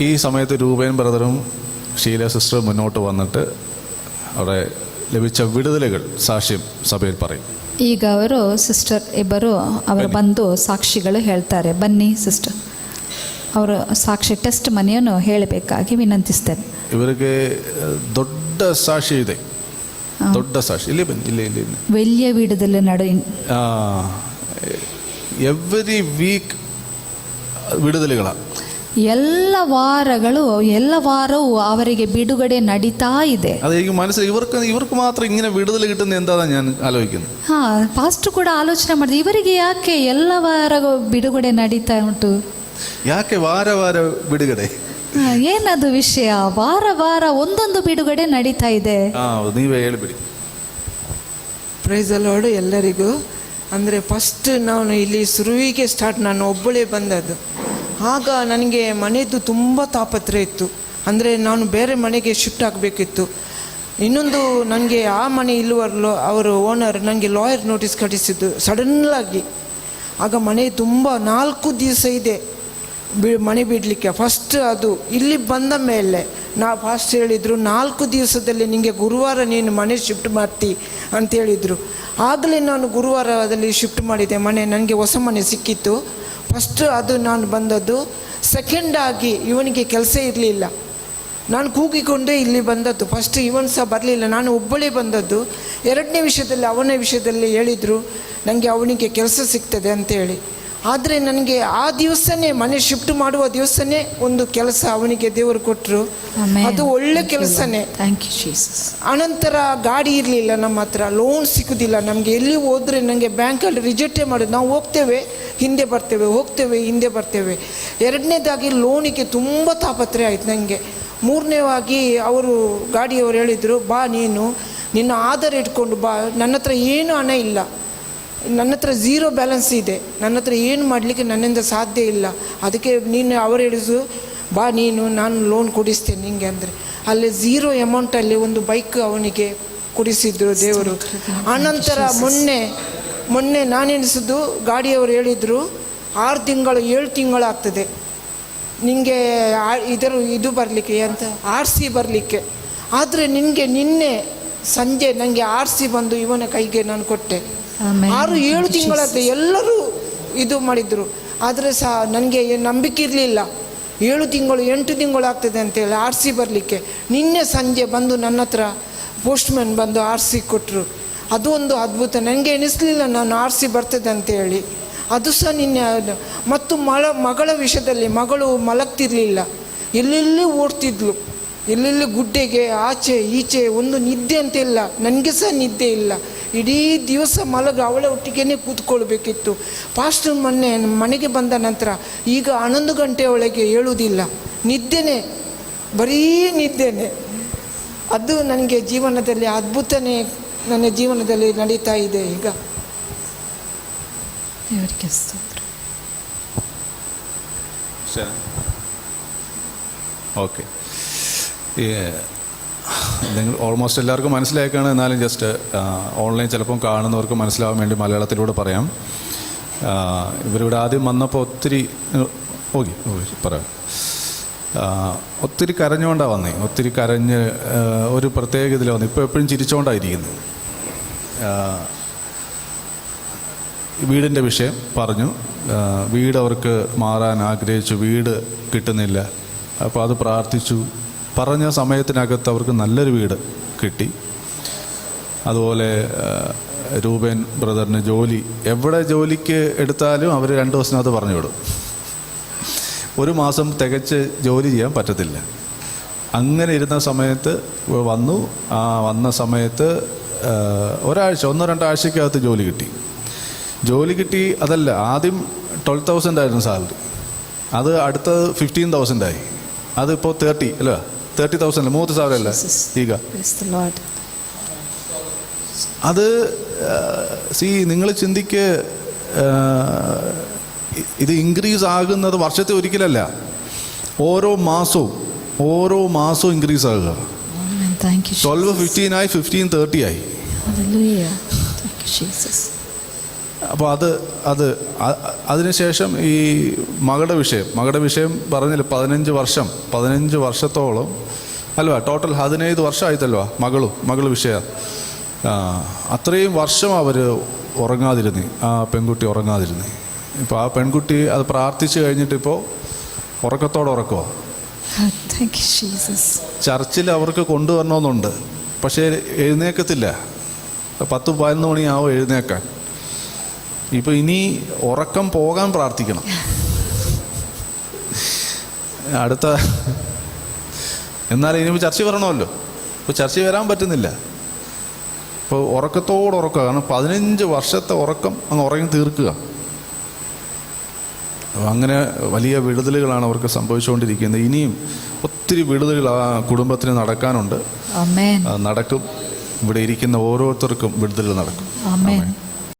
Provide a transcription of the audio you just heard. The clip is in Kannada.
ഈ സമയത്ത് രൂപേൻ ബ്രദറും ഷീല സിസ്റ്റർ മുന്നോട്ട് വന്നിട്ട് അവിടെ ലഭിച്ച വിടുതലുകൾ ಸಾಕ್ಷ್ಯ ಸಭೆಯಲ್ಲಿ പറയും ಈಗ ಅವರು ಸಿಸ್ಟರ್ ಇಬ್ಬರು ಅವರು ಬಂದು ಸಾಕ್ಷಿಗಳು ಹೇಳ್ತಾರೆ ಬನ್ನಿ ಸಿಸ್ಟರ್ ಅವರು ಸಾಕ್ಷಿ ಟೆಸ್ಟ್ ಮನೆಯನ್ನು ಹೇಳಬೇಕಾಗಿ ವಿನಂತಿಸ್ತಾರೆ ಇವರಿಗೆ ದೊಡ್ಡ ಸಾಕ್ಷಿ ಇದೆ ದೊಡ್ಡ ಸಾಕ್ಷಿ ಇಲ್ಲಿ ಬನ್ನಿ ಇಲ್ಲಿ ಇಲ್ಲಿ ವೆಲ್ಯ ವೀಡದಲ್ಲಿ ನಡು ಎವ್ರಿ ವೀಕ್ വിടുതലുകളാണ് ಎಲ್ಲ ವಾರಗಳು ಎಲ್ಲ ವಾರವೂ ಅವರಿಗೆ ಬಿಡುಗಡೆ ನಡೀತಾ ಇದೆ അത് എനിക്ക് മനസ്സിലായി ഇവർക്ക് ഇവർക്ക് മാത്രം ഇങ്ങനെ വിടുതൽ കിട്ടുന്ന എന്താണെന്ന് ഞാൻ ആലോചിക്കുന്നത് ಹಾ ಪಾಸ್ಟ್ ಕೂಡ ಆಲೋಚನೆ ಮಾಡಿದೆ ಇವರಿಗೆ ಯಾಕೆ ಎಲ್ಲ ವಾರ ಬಿಡುಗಡೆ ನಡೀತಾ ಉಂಟು ಯಾಕೆ ವಾರ ವಾರ ಬಿಡುಗಡೆ ಹಾ, ಏನದು ವಿಷಯ ವಾರ ವಾರ ಒಂದೊಂದು ಬಿಡುಗಡೆ ನಡೀತಾ ಇದೆ ಹಾ ನೀವೇ ಹೇಳಿಬಿಡಿ ಪ್ರೈಸ್ ಅಲೋಡು ಎಲ್ಲರಿಗೂ ಅಂದರೆ ಫಸ್ಟ್ ನಾನು ಇಲ್ಲಿ ಸುರುವಿಗೆ ಸ್ಟಾರ್ಟ್ ನಾನು ಒಬ್ಬಳೇ ಬಂದದ್ದು ಆಗ ನನಗೆ ಮನೆಯದ್ದು ತುಂಬ ತಾಪತ್ರೆ ಇತ್ತು. ಅಂದರೆ ನಾನು ಬೇರೆ ಮನೆಗೆ ಶಿಫ್ಟ್ ಆಗಬೇಕಿತ್ತು. ಇನ್ನೊಂದು ನನಗೆ ಆ ಮನೆ ಇಲ್ಲವರಲು, ಅವರು ಓನರ್ ನನಗೆ ಲಾಯರ್ ನೋಟಿಸ್ ಕಟ್ಟಿಸಿದ್ದು ಸಡನ್ನಾಗಿ ಆಗ. ಮನೆ ತುಂಬ ನಾಲ್ಕು ದಿವಸ ಇದೆ ಬಿ, ಮನೆ ಬಿಡಲಿಕ್ಕೆ. ಫಸ್ಟ್ ಅದು ಇಲ್ಲಿ ಬಂದ ಮೇಲೆ ನಾ ಫಸ್ಟ್ ಹೇಳಿದರು, ನಾಲ್ಕು ದಿವಸದಲ್ಲಿ ನಿಮಗೆ ಗುರುವಾರ ನೀನು ಮನೆ ಶಿಫ್ಟ್ ಮಾಡ್ತಿ ಅಂತ ಹೇಳಿದರು. ಆಗಲೇ ನಾನು ಗುರುವಾರದಲ್ಲಿ ಶಿಫ್ಟ್ ಮಾಡಿದೆ ಮನೆ ನನಗೆ ಹೊಸ ಮನೆ ಸಿಕ್ಕಿತ್ತು. ಫಸ್ಟ್ ಅದು ನಾನು ಬಂದದ್ದು. ಸೆಕೆಂಡ್ ಆಗಿ ಇವನಿಗೆ ಕೆಲಸ ಇರಲಿಲ್ಲ. ನಾನು ಕೂಗಿಕೊಂಡೇ ಇಲ್ಲಿ ಬಂದದ್ದು. ಫಸ್ಟ್ ಇವನು ಸಹ ಬರಲಿಲ್ಲ. ನಾನು ಒಬ್ಬಳೇ ಬಂದದ್ದು. ಎರಡನೇ ವಿಷಯದಲ್ಲಿ, ಅವನ ವಿಷಯದಲ್ಲಿ ಹೇಳಿದರು ನನಗೆ ಅವನಿಗೆ ಕೆಲಸ ಸಿಗ್ತದೆ ಅಂತೇಳಿ. ಆದರೆ ನನಗೆ ಆ ದಿವಸನೇ ಮನೆ ಶಿಫ್ಟ್ ಮಾಡುವ ದಿವಸನೇ ಒಂದು ಕೆಲಸ ಅವನಿಗೆ ದೇವರು ಕೊಟ್ಟರು ಅದು ಒಳ್ಳೆ ಕೆಲಸನೇ. ಥ್ಯಾಂಕ್ ಯು ಜೀಸಸ್ ಅನಂತರ ಗಾಡಿ ಇರಲಿಲ್ಲ ನಮ್ಮ ಹತ್ರ ಲೋನ್ ಸಿಕ್ಕುದಿಲ್ಲ. ನಮಗೆ ಎಲ್ಲಿ ಹೋದರೆ ನನಗೆ ಬ್ಯಾಂಕಲ್ಲಿ ರಿಜೆಕ್ಟೇ ಮಾಡೋದು. ನಾವು ಹೋಗ್ತೇವೆ ಹಿಂದೆ ಬರ್ತೇವೆ ಹೋಗ್ತೇವೆ ಹಿಂದೆ ಬರ್ತೇವೆ. ಎರಡನೇದಾಗಿ ಲೋನಿಗೆ ತುಂಬ ತಾಪತ್ರೆ ಆಯಿತು ನನಗೆ ಮೂರನೇವಾಗಿ ಅವರು ಗಾಡಿಯವರು ಹೇಳಿದರು ಬಾ ನೀನು ನಿನ್ನ ಆಧಾರ್ ಇಟ್ಕೊಂಡು ಬಾ. ನನ್ನ ಹತ್ರ ಏನು ಹಣ ಇಲ್ಲ. ನನ್ನ ಹತ್ರ ಝೀರೋ ಬ್ಯಾಲೆನ್ಸ್ ಇದೆ. ನನ್ನ ಹತ್ರ ಏನು ಮಾಡಲಿಕ್ಕೆ ನನ್ನಿಂದ ಸಾಧ್ಯ ಇಲ್ಲ. ಅದಕ್ಕೆ ನೀನು ಅವರು ಹೇಳಿದ್ರು ಬಾ ನೀನು ನಾನು ಲೋನ್ ಕೊಡಿಸ್ತೇನೆ ನಿಂಗೆ ಅಂದರೆ. ಅಲ್ಲಿ ಝೀರೋ ಅಮೌಂಟಲ್ಲಿ ಒಂದು ಬೈಕ್ ಅವನಿಗೆ ಕೊಡಿಸಿದ್ರು ದೇವರು. ಆನಂತರ ಮೊನ್ನೆ ಮೊನ್ನೆ ನಾನೆನಿಸಿದ್ದು ಗಾಡಿಯವರು ಹೇಳಿದರು ಆರು ತಿಂಗಳು ಏಳು ತಿಂಗಳಾಗ್ತದೆ. ನಿನಗೆ ಇದರ ಇದು ಬರಲಿಕ್ಕೆ ಅಂತ ಆರ್ ಸಿ ಬರಲಿಕ್ಕೆ. ಆದರೆ ನಿನಗೆ ನಿನ್ನೆ ಸಂಜೆ ನನಗೆ ಆರಿಸಿ ಬಂದು ಇವನ ಕೈಗೆ ನಾನು ಕೊಟ್ಟೆ. ಆರು ಏಳು ತಿಂಗಳಾದ ಎಲ್ಲರೂ ಇದು ಮಾಡಿದರು. ಆದರೆ ಸಹ ನನಗೆ ನಂಬಿಕೆ ಇರಲಿಲ್ಲ. ಏಳು ತಿಂಗಳು ಎಂಟು ತಿಂಗಳು ಆಗ್ತದೆ ಅಂತೇಳಿ ಆರಿಸಿ ಬರಲಿಕ್ಕೆ. ನಿನ್ನೆ ಸಂಜೆ ಬಂದು ನನ್ನ ಹತ್ರ ಪೋಸ್ಟ್ಮ್ಯಾನ್ ಬಂದು ಆರಿಸಿ ಕೊಟ್ಟರು ಅದು ಒಂದು ಅದ್ಭುತ. ನನಗೆ ಎನಿಸ್ಲಿಲ್ಲ ನಾನು ಆರಿಸಿ ಬರ್ತದೆ ಅಂತೇಳಿ ಅದು ಸಹ ನಿನ್ನೆ ಮತ್ತು ಮಳ ಮಗಳ ವಿಷಯದಲ್ಲಿ ಮಗಳು ಮಲಗ್ತಿರಲಿಲ್ಲ. ಎಲ್ಲೆಲ್ಲಿ ಓಡ್ತಿದ್ಲು? ಎಲ್ಲೆಲ್ಲಿ ಗುಡ್ಡೆಗೆ ಆಚೆ ಈಚೆ ಒಂದು ನಿದ್ದೆ ಅಂತ ಇಲ್ಲ. ನನಗೆ ಸಹ ನಿದ್ದೆ ಇಲ್ಲ. ಇಡೀ ದಿವಸ ಮಲಗ ಅವಳ ಒಟ್ಟಿಗೆನೆ ಕೂತ್ಕೊಳ್ಬೇಕಿತ್ತು. ಪಾಸ್ಟರ್ ಮೊನ್ನೆ ಮನೆಗೆ ಬಂದ ನಂತರ ಈಗ ಹನ್ನೊಂದು ಗಂಟೆ ಒಳಗೆ ಹೇಳುವುದಿಲ್ಲ. ನಿದ್ದೆನೇ ಬರೀ ನಿದ್ದೆನೆ. ಅದು ನನಗೆ ಜೀವನದಲ್ಲಿ ಅದ್ಭುತನೇ ನನ್ನ ಜೀವನದಲ್ಲಿ ನಡೀತಾ ಇದೆ ಈಗ. ಓಕೆ. നിങ്ങൾ ഓൾമോസ്റ്റ് എല്ലാവർക്കും മനസ്സിലാക്കാണ് എന്നാലും ജസ്റ്റ് ഓൺലൈൻ ചിലപ്പം കാണുന്നവർക്ക് മനസ്സിലാവാൻ വേണ്ടി മലയാളത്തിലൂടെ പറയാം. ഇവരിവിടെ ആദ്യം വന്നപ്പോൾ ഒത്തിരി ഓക്കെ പറയാം. ഒത്തിരി കരഞ്ഞുകൊണ്ടാണ് വന്നേ. ഒത്തിരി കരഞ്ഞ് ഒരു പ്രത്യേക ഇതിൽ വന്നു. ഇപ്പോൾ എപ്പോഴും ചിരിച്ചുകൊണ്ടായിരിക്കുന്നു വീടിന്റെ വിഷയം പറഞ്ഞു. വീട് അവർക്ക് മാറാൻ ആഗ്രഹിച്ചു. വീട് കിട്ടുന്നില്ല. അപ്പോൾ അത് പ്രാർത്ഥിച്ചു. പറഞ്ഞ സമയത്തിനകത്ത് അവർക്ക് നല്ലൊരു വീട് കിട്ടി. അതുപോലെ രൂപൻ ബ്രദറിന് ജോലി എവിടെ ജോലിക്ക് എടുത്താലും അവർ രണ്ട് ദിവസത്തിനകത്ത് പറഞ്ഞു വിടും. ഒരു മാസം തികച്ച് ജോലി ചെയ്യാൻ പറ്റത്തില്ല. അങ്ങനെ ഇരുന്ന സമയത്ത് വന്നു. ആ വന്ന സമയത്ത് ഒരാഴ്ച ഒന്നോ രണ്ടാഴ്ചക്കകത്ത് ജോലി കിട്ടി. ജോലി കിട്ടി അതല്ല ആദ്യം ട്വൽവ് തൗസൻഡ് ആയിരുന്നു സാലറി. അത് അടുത്തത് ഫിഫ്റ്റീൻ തൗസൻഡായി. അതിപ്പോൾ തേർട്ടി അല്ലേ? ತರ್ಟಿ ತೌಸಂಡ್ ಮೂವತ್ತು ಸಾವಿರ ಅಲ್ಲ Jesus. ಈಗ Praise the Lord. അത് സി നിങ്ങൾ ചിന്തിക്ക് ആ, ഇത് ഇൻക്രീസ് ആകുന്നത് വർഷത്തിൽ ഒരിക്കലല്ല ഓരോ മാസവും ഓരോ മാസവും ഇൻക്രീസ് ആകുക Amen. Thank you, twelve fifteen ആയി ഫിഫ്റ്റീൻ തേർട്ടി ആയി അപ്പോൾ അത് അത് അതിനുശേഷം ഈ മകളുടെ വിഷയം മകളുടെ വിഷയം പറഞ്ഞില്ല പതിനഞ്ച് വർഷം പതിനഞ്ച് വർഷത്തോളം അല്ല ടോട്ടൽ പതിനേഴ് വർഷമായിട്ടല്ലോ മകളും മകൾ വിഷയ. അത്രയും വർഷം അവർ ഉറങ്ങാതിരുന്നു ആ പെൺകുട്ടി ഉറങ്ങാതിരുന്നു. ഇപ്പോൾ ആ പെൺകുട്ടി അത് പ്രാർത്ഥിച്ചു കഴിഞ്ഞിട്ടിപ്പോൾ ഉറക്കത്തോടെ ഉറക്കമോ ചർച്ചിൽ അവർക്ക് കൊണ്ടുവരണമെന്നുണ്ട് പക്ഷേ എഴുന്നേക്കത്തില്ല. പത്ത് പതിനൊന്ന് മണിയാവും എഴുന്നേക്കാൻ. ഇപ്പോൾ ഇനി ഉറക്കം പോകാൻ പ്രാർത്ഥിക്കണം. അടുത്ത എന്നാൽ ഇനിയിപ്പോൾ ചർച്ച വരണമല്ലോ. ഇപ്പോൾ ചർച്ച വരാൻ പറ്റുന്നില്ല. ഇപ്പോൾ ഉറക്കത്തോട് ഉറക്കുക. കാരണം പതിനഞ്ച് വർഷത്തെ ഉറക്കം അങ്ങ് ഉറങ്ങി തീർക്കുക. അങ്ങനെ വലിയ വിടുതലുകളാണ് അവർക്ക് സംഭവിച്ചുകൊണ്ടിരിക്കുന്നത്. ഇനിയും ഒത്തിരി വിടുതലുകൾ ആ കുടുംബത്തിന് നടക്കാനുണ്ട്. നടക്കും. ഇവിടെ ഇരിക്കുന്ന ഓരോരുത്തർക്കും വിടുതൽ നടക്കും.